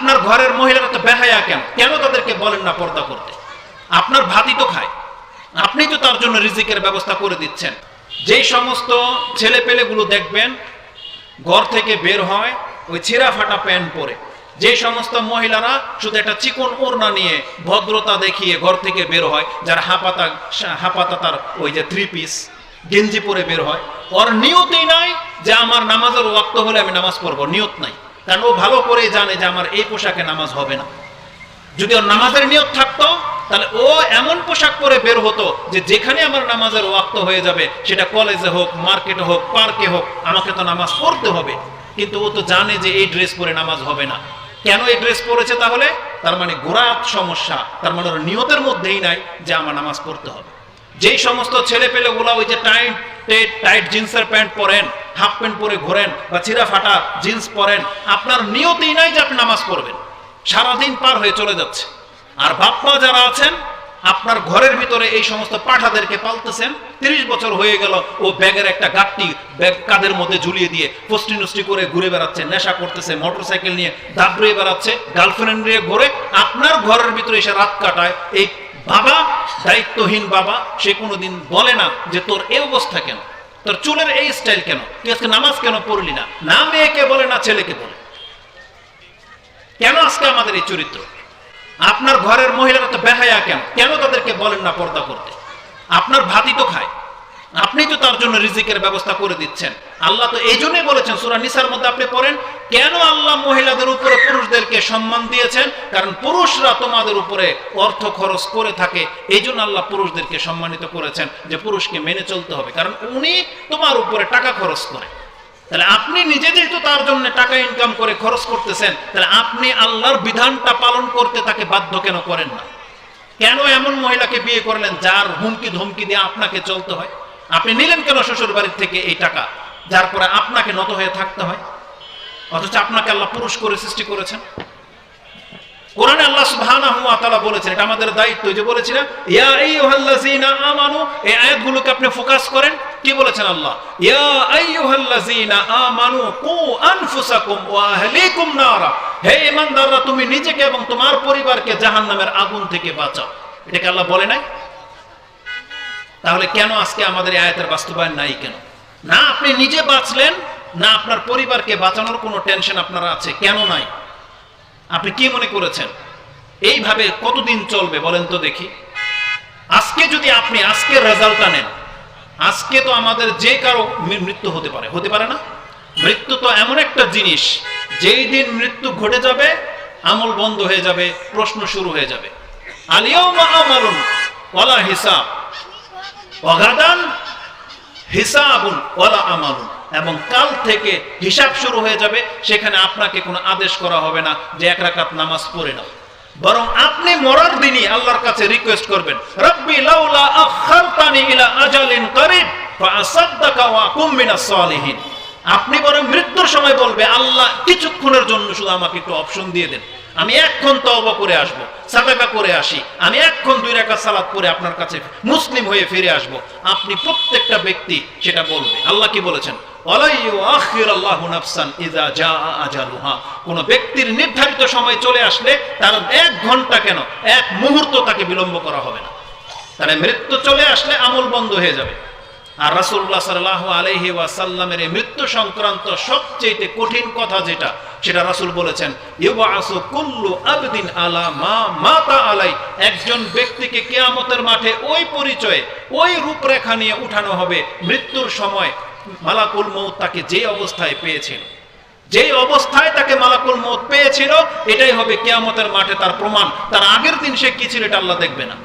আপনার ঘরের মহিলারা তো বেহায়া কেন? কেন তাদেরকে বলেন না পর্দা করতে? আপনার ভাতি তো খায়। আপনি তো তার জন্য রিজিকের ব্যবস্থা করে দিচ্ছেন। যেই সমস্ত ছেলে পেলেগুলো দেখবেন, ঘর থেকে বের হয়, ওই ছেঁড়া ফাটা প্যান্ট পরে। যে সমস্ত মহিলারা শুধু একটা চিকন ওড়না নিয়ে ভদ্রতা দেখিয়ে ঘর থেকে বের হয়, যার হাপাতা হাপাতা তার ওই যে থ্রি পিস গেঞ্জি পরে বের হয়। ওর নিয়তই নাই যে আমার নামাজের ওয়াক্ত হলে আমি নামাজ পড়ব। নিয়ত নাই। কারণ ও ভালো করে জানে যে আমার এই পোশাকে নামাজ হবে না। যদি ওর নামাজের নিয়ত থাকতো, তাহলে ও এমন পোশাক পরে বের হতো যে যেখানে আমার নামাজের ওয়াক্ত হয়ে যাবে, সেটা কলেজে হোক, মার্কেটে হোক, পার্কে হোক, আমাকে তো নামাজ পড়তে হবে। কিন্তু ও তো জানে যে এই ড্রেস পরে নামাজ হবে না। কেন এই ড্রেস পরেছে তাহলে? তার মানে গোড়াত সমস্যা, তার মানে ওর নিয়তের মধ্যেই নাই যে আমার নামাজ পড়তে হবে। যেই সমস্ত ছেলে পেলে গুলা ওই যে টাইট টাইট জিন্সের প্যান্ট পরেন হাফ প্যান্ট পরে ঘোরেন বা চিরা ফাটা জিন্স পরেন, আপনার নিয়তেই নাই যে আপনি নামাজ পড়বেন। সারাদিন পার হয়ে চলে যাচ্ছে। আর বাপ্পা যারা আছেন, আপনার ঘরের ভিতরে এই সমস্ত পাঠাদেরকে পালতেছেন, তিরিশ বছর হয়ে গেল, ও ব্যাগের একটা গাঠটি ব্যাগ কাদের মধ্যে ঝুলিয়ে দিয়ে ফষ্টি নষ্টি করে ঘুরে বেড়াচ্ছে, নেশা করতেছে মোটর সাইকেল নিয়ে দাবড়িয়ে বেড়াচ্ছে, গার্লফ্রেন্ড নিয়ে ঘুরে, আপনার ঘরের ভিতরে এসে রাত কাটায়, এই বাবা, দায়িত্বহীন বাবা, সে কোনোদিন বলে না যে, তোর এই অবস্থা কেন? তোর চুলের এই স্টাইল কেন? তুই আজকে নামাজ কেন পড়লি না? না মেয়েকে বলে না ছেলেকে বলে? কেন আজকে আমাদের এই চরিত্র? আপনার ঘরের মহিলারা তো বেহায়া কেন? কেন তাদেরকে বলেন না পর্দা করতে? আপনার ভাতি তো খায়। আপনি তো তার জন্য রিজিকের ব্যবস্থা করে দিচ্ছেন। আল্লাহ তো এই জন্যই বলেছেন, সুরা নিসার মধ্যে আপনি পড়েন, কেন আল্লাহ মহিলাদের উপরে পুরুষদেরকে সম্মান দিয়েছেন? কারণ পুরুষরা তোমাদের উপরে অর্থ খরচ করে থাকে এই জন্য আল্লাহ পুরুষদেরকে সম্মানিত করেছেন যে পুরুষকে মেনে চলতে হবে। কারণ উনি তোমার উপরে টাকা খরচ করে। তাহলে আপনি নিজে যেহেতু তার জন্য টাকা ইনকাম করে খরচ করতেছেন, তাহলে আপনি আল্লাহর বিধানটা পালন করতে তাকে বাধ্য কেন করেন না? কেন এমন মহিলাকে বিয়ে করলেন যার হুমকি ধমকি দিয়ে আপনাকে চলতে হয়? আপনি নিলেন কেন শ্বশুর বাড়ির থেকে এই টাকা? যার পরে আপনাকে নত হয়ে থাকতে হয়। অথচ আপনাকে আল্লাহ পুরুষ করে সৃষ্টি করেছেন। কোরআনে আল্লাহ সুবহানাহু ওয়া তাআলা বলেছেন, এটা আমাদের দায়িত্ব যে বলেছিলেন ইয়া আমানু, এই আয়াতগুলোকে আপনি ফোকাস করেন, কি বলেছেন আল্লাহ? ইয়া আইয়ুহাল্লাযীনা আমানু কু আনফুসাকুম ওয়া আহলিকুম নারা। হে ঈমানদাররা, তুমি নিজেকে এবং তোমার পরিবারকে জাহান্নামের আগুন থেকে বাঁচাও। এটাকে আল্লাহ বলে নাই? তাহলে কেন আজকে আমাদের আয়াতের বাস্তবায়ন নাই কেন? না আপনি নিজে বাঁচলেন, না আপনার পরিবারকে বাঁচানোর কোনো টেনশন আপনার আছে, কেন নাই? আপনি কি মনে করেছেন? এইভাবে কতদিন চলবে বলেন তো দেখি। আজকে যদি আপনি আজকের রেজাল্টটা নেন, আজকে তো আমাদের যে কারও মৃত্যু হতে পারে হতে পারে না? মৃত্যু তো এমন একটা জিনিস, যেই দিন মৃত্যু ঘটে যাবে, আমল বন্ধ হয়ে যাবে, প্রশ্ন শুরু হয়ে যাবে। আলিয়াউমা আমালুন ওয়ালা হিসাব। অগাদান, হিসাবুন আমালুন। এবং কাল থেকে হিসাব শুরু হয়ে যাবে, সেখানে আপনাকে কোনো আদেশ করা হবে না যে এক রাকাত নামাজ পড়ে নাও। বরং আপনি মরার দিনই আল্লাহর কাছে রিকোয়েস্ট করবেন, রব্বি লাউলা আখারতানি ইলা আজালিন করিব ফাআসাদদাকা ওয়া আকুম মিনাস সালিহিন। আপনি বরং মৃত্যুর সময় বলবে, আল্লাহ কিছুক্ষণের জন্য শুধু আমাকে একটু অপশন দিয়ে দেন। আমি এক্ষণ তওবা করে আসব, সাদাকা করে আসি। আমি এক্ষণ দুই রাকাত সালাত করে আপনার কাছে মুসলিম হয়ে ফিরে আসব। আপনি প্রত্যেকটা ব্যক্তি সেটা বলবে। আল্লাহ কি বলেছেন? কোন ব্যক্তির নির্ধারিত সময় চলে আসলে তার এক ঘণ্টা কেন, এক মুহূর্ত তাকে বিলম্ব করা হবে না। তাহলে মৃত্যু চলে আসলে আমল বন্ধ হয়ে যাবে। আর রাসূলুল্লাহ সাল্লাল্লাহু আলাইহি ওয়াসাল্লামের মৃত্যু সংক্রান্ত সবচেয়ে কঠিন কথা যেটা, সেটা রাসুল বলেছেন আবদিন আলা মা মাতা আলাই। একজন ব্যক্তিকে কেয়ামতের মাঠে ওই পরিচয়ে, ওই রূপরেখা নিয়ে উঠানো হবে মৃত্যুর সময় মালাকুল মৌত তাকে যে অবস্থায় পেয়েছিল। যেই অবস্থায় তাকে মালাকুল মৌত পেয়েছিল, এটাই হবে কেয়ামতের মাঠে তার প্রমাণ। তার আগের দিন সে কি ছিল এটা আল্লাহ দেখবে না।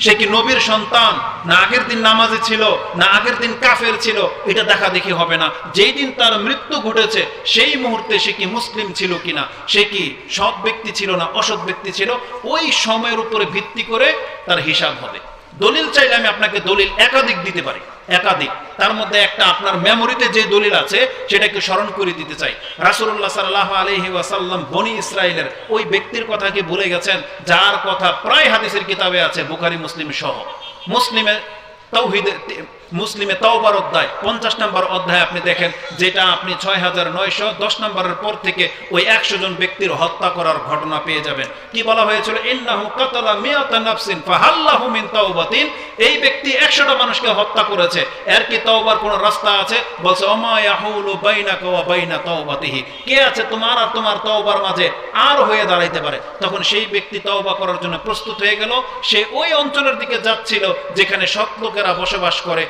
সে কি নবীর সন্তান? না আগের দিন নামাজে ছিল, না আগের দিন কাফের ছিল, এটা দেখা দেখি হবে না। যেই দিন তার মৃত্যু ঘটেছে, সেই মুহূর্তে সে কি মুসলিম ছিল কিনা? সে কি সৎ ব্যক্তি ছিল না অসৎ ব্যক্তি ছিল? ওই সময়ের উপরে ভিত্তি করে তার হিসাব হবে। দলিল চাইলে আমি আপনাকে দলিল একাধিক দিতে পারি, একাধিক। তার মধ্যে একটা আপনার মেমোরিতে যে দলিল আছে, সেটাকে স্মরণ করে দিতে চাই। রাসুল্লাহ সাল্লাহ আলহি ওয়াসাল্লাম বনি ইসরায়েলের ওই ব্যক্তির কথা কি বলে গেছেন, যার কথা প্রায় হাদিসের কিতাবে আছে, বুখারি, মুসলিম সহ। মুসলিমের তৌহিদে মুসলিমে তওবার অধ্যায়, পঞ্চাশ নম্বর অধ্যায় আপনি দেখেন, যেটা আপনি ছয় হাজার নয়শো দশ নম্বরের পর থেকে ওই একশো জন ব্যক্তির হত্যা করার ঘটনা পেয়ে যাবেন। কি বলা হয়েছিল? ইন্নাহু কাতালা মিয়াতা নাফসিন ফাহাল্লাহু মিন তাওবাতিন। এই ব্যক্তি একশোটা মানুষকে হত্যা করেছে। এর কি তওবার কোনো রাস্তা আছে? বলছে, ওমা ইয়াহুলু বাইনাকা ওয়া বাইনা তাওবাতিহি। কে আছে তোমার আর তোমার তওবার মাঝে? আর হয়ে দাঁড়াইতে পারে। তখন সেই ব্যক্তি তওবা করার জন্য প্রস্তুত হয়ে গেল। সে ওই অঞ্চলের দিকে যাচ্ছিল, যেখানে সৎ লোকেরা বসবাস করে।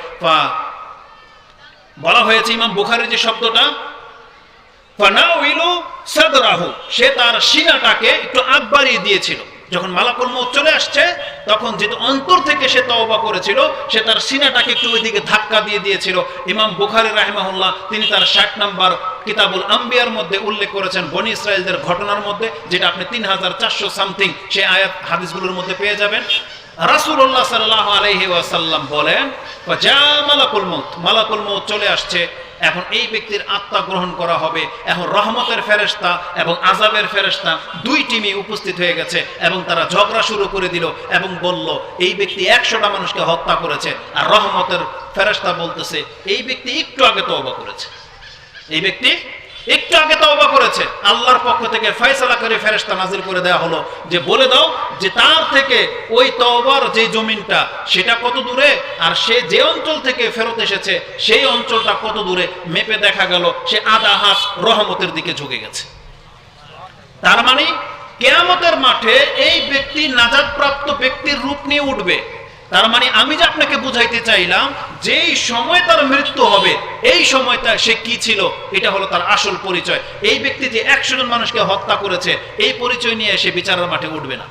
বলা হয়েছে ইমাম বুখারের যে শব্দটা সে তার সিনাটাকে একটু আগ বাড়িয়ে দিয়েছিল। যখন মালাকুল মৌত চলে আসছে, তখন যেহেতু অন্তর থেকে সে তওবা করেছিল, সে তার সিনাটাকে একটু ওইদিকে ধাক্কা দিয়ে দিয়েছিল। ইমাম বুখারি রাহিমাহুল্লাহ, তিনি তার ষাট নাম্বার কিতাবুল আম্বিয়ার মধ্যে উল্লেখ করেছেন বনি ইসরায়েলদের ঘটনার মধ্যে, যেটা আপনি তিন হাজার চারশো সামথিং সে আয়াত হাদিসগুলোর মধ্যে পেয়ে যাবেন। রাসূলুল্লাহ সাল্লাল্লাহু আলাইহি ওয়াসাল্লাম বলেন যা মালাকুল মৌত মালাকুল মৌত চলে আসছে। এখন এই ব্যক্তির আত্মা গ্রহণ করা হবে। এখন রহমতের ফেরেশতা এবং আজাবের ফেরেশতা দুই টিমই উপস্থিত হয়ে গেছে এবং তারা ঝগড়া শুরু করে দিল এবং বলল, এই ব্যক্তি একশোটা মানুষকে হত্যা করেছে আর রহমতের ফেরেশতা বলতেছে, এই ব্যক্তি একটু আগে তওবা করেছে। এই ব্যক্তি একটু আগে তওবা করেছে। আল্লাহর পক্ষ থেকে ফয়সালা করে ফেরেশতা নাজিল করে দেওয়া হলো। যে বলে দাও যে তার থেকে ওই তওবার যে জমিনটা, সেটা কত দূরে? আর সে যে অঞ্চল থেকে ফেরত এসেছে, সেই অঞ্চলটা কত দূরে? মেপে দেখা গেল, সে আধা হাত রহমতের দিকে ঝুঁকে গেছে। তার মানে কেয়ামতের মাঠে এই ব্যক্তি নাজাদ প্রাপ্ত ব্যক্তির রূপ নিয়ে উঠবে। তার মানে আমি যে আপনাকে বুঝাইতে চাইলাম, যেই সময় তার মৃত্যু হবে, এই সময়টা সে কি ছিল, এটা হলো তার আসল পরিচয়। এই ব্যক্তি যে একশো জন মানুষকে হত্যা করেছে, এই পরিচয় নিয়ে সে বিচারের মাঠে উঠবে না।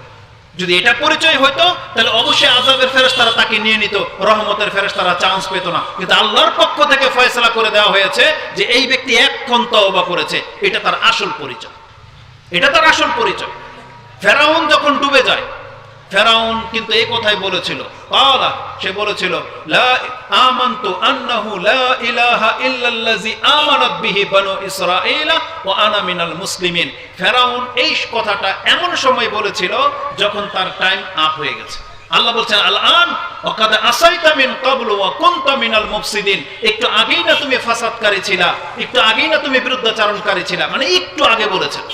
যদি এটা পরিচয় হইতো, তাহলে অবশ্যই আজাবের ফেরেশতারা তাকে নিয়ে নিত, রহমতের ফেরেশতারা চান্স পেত না। কিন্তু আল্লাহর পক্ষ থেকে ফয়সলা করে দেওয়া হয়েছে যে এই ব্যক্তি এক্ষণ তওবা করেছে, এটা তার আসল পরিচয়। এটা তার আসল পরিচয়। ফেরাউন যখন ডুবে যায় ফেরাউন কিন্তু এই কথাই বলেছিল। কালা সে বলেছিল, লা আমানতু আন্নাহু লা ইলাহা ইল্লাল্লাযী আমানাত বিহি বানু ইসরাঈলা ওয়া আনা মিনাল মুসলিমিন। ফেরাউন এই কথাটা এমন সময় বলেছিল যখন তার টাইম আপ হয়ে গেছে। আল্লাহ বলছেন আল আন ওয়াকাদ আসাইতা মিন ক্বাবলু ওয়া কুনতা মিনাল মুফসিদিন। একটু আগেই না তুমি ফাসাদকারী ছিলা, একটু আগেই না তুমি বিরুদ্ধাচারণকারী ছিলা মানে একটু আগে বলেছেন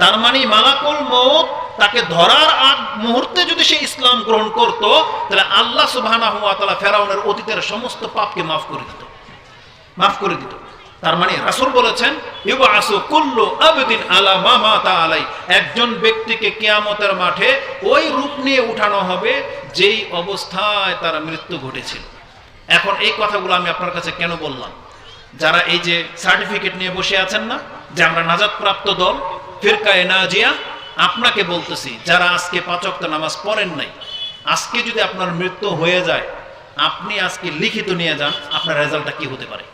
তার মানে মালাকুল মৌত তাকে ধরার আগ মুহূর্তে যদি সে ইসলাম গ্রহণ করত, তাহলে আল্লাহ সুবহানাহু ওয়া তাআলা ফেরাউনের অতীতের সমস্ত পাপকে মাফ করে দিত। মাফ করে দিত। তার মানে রাসূল বলেছেন একজন ব্যক্তিকে কিয়ামতের মাঠে ওই রূপ নিয়ে উঠানো হবে যেই অবস্থায় তার মৃত্যু ঘটেছিল। এখন এই কথাগুলো আমি আপনার কাছে কেন বললাম? যারা এই যে সার্টিফিকেট নিয়ে বসে আছেন না, যে আমরা নাজাদ প্রাপ্ত দল, ফিরকায়ে নাজিয়া আপনাকে বলতেছি, যারা আজকে পাঁচক্ত নামাজ পড়েন নাই, আজকে যদি আপনার মৃত্যু হয়ে যায়, আপনি আজকে লিখিত নিয়ে যান, আপনার রেজাল্টটা কি হতে পারে?